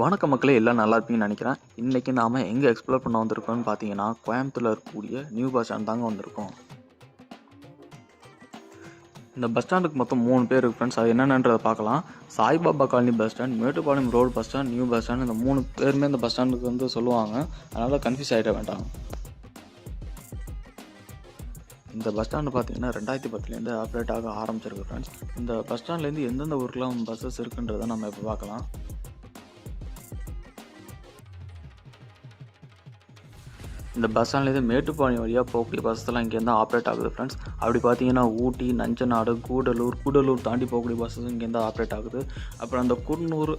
வணக்க மக்களே எல்லாம் நல்லா இருப்பீங்கன்னு நினைக்கிறேன். இன்றைக்கி நாம் எங்கே எக்ஸ்ப்ளோர் பண்ண வந்திருக்கோம்னு பார்த்தீங்கன்னா கோயம்புத்தூரில் இருக்கக்கூடிய நியூ பஸ் ஸ்டாண்ட் தாங்க வந்திருக்கோம். இந்த பஸ் ஸ்டாண்டுக்கு மொத்தம் மூணு பேர் இருக்கு ஃப்ரெண்ட்ஸ் அது என்னென்னன்றதை பார்க்கலாம். Saibaba colony bus stand Mettupalayam road bus stand new bus stand இந்த மூணு பேருமே இந்த பஸ் ஸ்டாண்டுக்கு வந்து சொல்லுவாங்க. அதனால் கன்ஃபியூஸ் ஆகிட வேண்டாம். இந்த பஸ் ஸ்டாண்டு பார்த்தீங்கன்னா ரெண்டாயிரத்தி பத்துலேருந்து ஆப்ரேட் ஆக ஆரம்பிச்சிருக்கு ஃப்ரெண்ட்ஸ் இந்த பஸ் ஸ்டாண்ட்லேருந்து எந்தெந்த ஊருக்குலாம் பஸ்ஸஸ் இருக்குன்றதை நம்ம இப்போ பார்க்கலாம். இந்த பஸ் ஸ்டாண்ட்லேருந்து மேட்டுப்பாளையம் வழியாக போகக்கூடிய பஸ்ஸெல்லாம் இங்கேருந்து ஆப்ரேட் ஆகுது ஃப்ரெண்ட்ஸ் அப்படி பார்த்தீங்கன்னா ஊட்டி நஞ்சநாடு கூடலூர் கூடலூர் தாண்டி போகக்கூடிய பஸ்ஸஸ் இங்கேருந்து ஆப்ரேட் ஆகுது. அப்புறம் அந்த குன்னூர்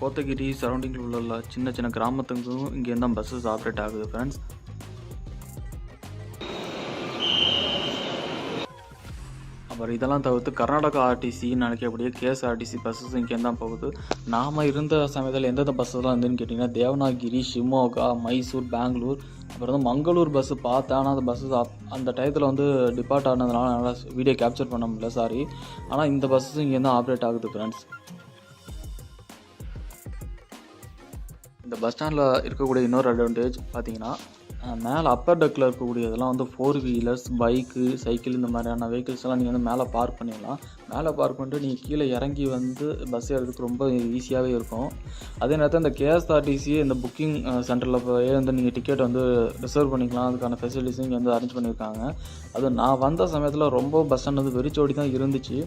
கோத்தகிரி சரௌண்டிங்கில் உள்ள சின்ன சின்ன கிராமத்துக்கும் இங்கேருந்து தான் பஸ்ஸஸ் ஆப்ரேட் ஆகுது ஃப்ரெண்ட்ஸ் அப்புறம் இதெல்லாம் தவிர்த்து கர்நாடகா ஆர்டிசின்னு நினைக்கக்கூடிய கேஎஸ்ஆர்டிசி பஸ்ஸஸ் இங்கே தான் போகுது. நாம் இருந்த சமயத்தில் எந்தெந்த பஸ்ஸஸ்லாம் இருந்துன்னு கேட்டிங்கன்னா தேவனாகிரி ஷிமோகா மைசூர் பெங்களூர் அப்புறம் வந்து மங்களூர் பஸ்ஸு பார்த்தேன் ஆனால் அந்த பஸ்ஸஸ் அந்த டயத்தில் வந்து டிபார்ட் ஆனதுனால என்னால் வீடியோ கேப்சர் பண்ண முடியல சாரி ஆனால் இந்த பஸ்ஸும் தான் ஆப்ரேட் ஆகுது ஃப்ரெண்ட்ஸ் இந்த பஸ் ஸ்டாண்டில் இருக்கக்கூடிய இன்னொரு அட்வான்டேஜ் பார்த்தீங்கன்னா மேலே அப்பர் டெக்கில் இருக்கக்கூடிய இதெல்லாம் வந்து ஃபோர் வீலர்ஸ் பைக்கு சைக்கிள் இந்த மாதிரியான வெஹிக்கிள்ஸ் எல்லாம் நீங்கள் வந்து மேலே பார்க் பண்ணிடலாம். மேலே பார்க் பண்ணிட்டு நீங்கள் கீழே இறங்கி வந்து பஸ் ஏறதுக்கு ரொம்ப ஈஸியாகவே இருக்கும். அதே நேரத்தில் இந்த கேஎஸ்ஆர்டிசி இந்த புக்கிங் சென்டரில் போய் வந்து நீங்கள் டிக்கெட் வந்து ரிசர்வ் பண்ணிக்கலாம். அதுக்கான ஃபெசிலிட்டிஸும் இங்கே வந்து அரேஞ்ச் பண்ணியிருக்காங்க அது நான் வந்த சமயத்தில் ரொம்ப பஸ் ஸ்டாண்ட் வந்து வெறிச்சோடி தான் இருந்துச்சு.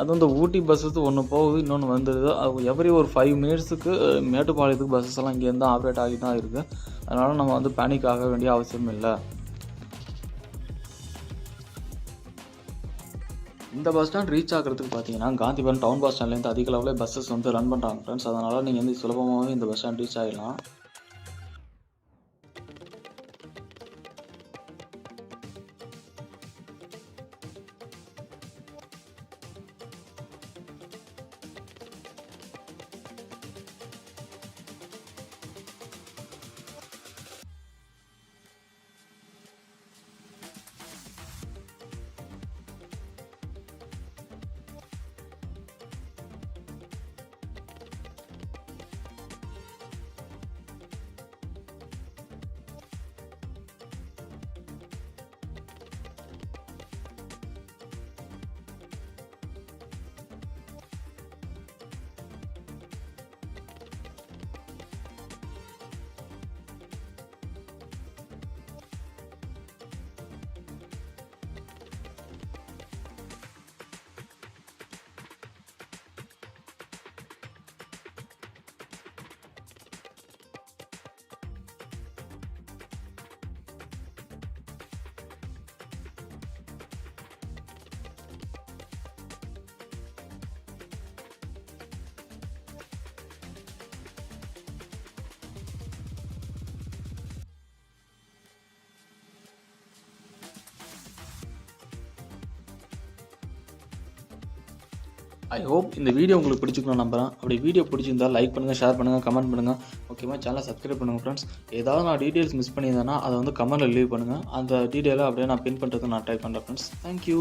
அது வந்து ஊட்டி பஸ்ஸஸ் ஒன்று போகுது இன்னொன்று வந்துடுது அது எவ்ரி ஒரு ஃபைவ் மினிட்ஸுக்கு மேட்டுப்பாளையத்துக்கு பஸ்ஸஸ் எல்லாம் இங்கேருந்து ஆப்ரேட் ஆகி தான் இருக்குது அதனால் நம்ம வந்து பேனிக் ஆக வேண்டிய அவசியம் இல்லை இந்த பஸ் ஸ்டாண்ட் ரீச் ஆகிறதுக்கு பார்த்தீங்கன்னா காந்திபுரம் டவுன் பஸ் ஸ்டாண்ட்லேருந்து அதிக அளவில் பஸ்ஸஸ் வந்து ரன் பண்ணுறாங்க ஃப்ரெண்ட்ஸ் அதனால் நீங்கள் வந்து சுலபமாகவே இந்த பஸ் ஸ்டாண்ட் ரீச் ஆகிடலாம் ஐ ஹோப் இந்த வீடியோ உங்களுக்கு பிடிச்சிக்கணும் நம்புறேன். அப்படி வீடியோ பிடிச்சிருந்தா லைக் பண்ணுங்கள் ஷேர் பண்ணுங்கள் கமெண்ட் பண்ணுங்கள் முக்கியமாக சேனலை சப்ஸ்கிரைப் பண்ணுங்கள் ஃப்ரெண்ட்ஸ் ஏதாவது நான் டீட்டெயில்ஸ் மிஸ் பண்ணியிருந்தேன்னா அதை வந்து கமெண்ட்டில் லீவ் பண்ணுங்கள் அந்த டீட்டெயிலை அப்படியே நான் பின் பண்ணுறதுக்கு நான் ட்ரை பண்ணுறேன் ஃப்ரெண்ட்ஸ் தேங்க்யூ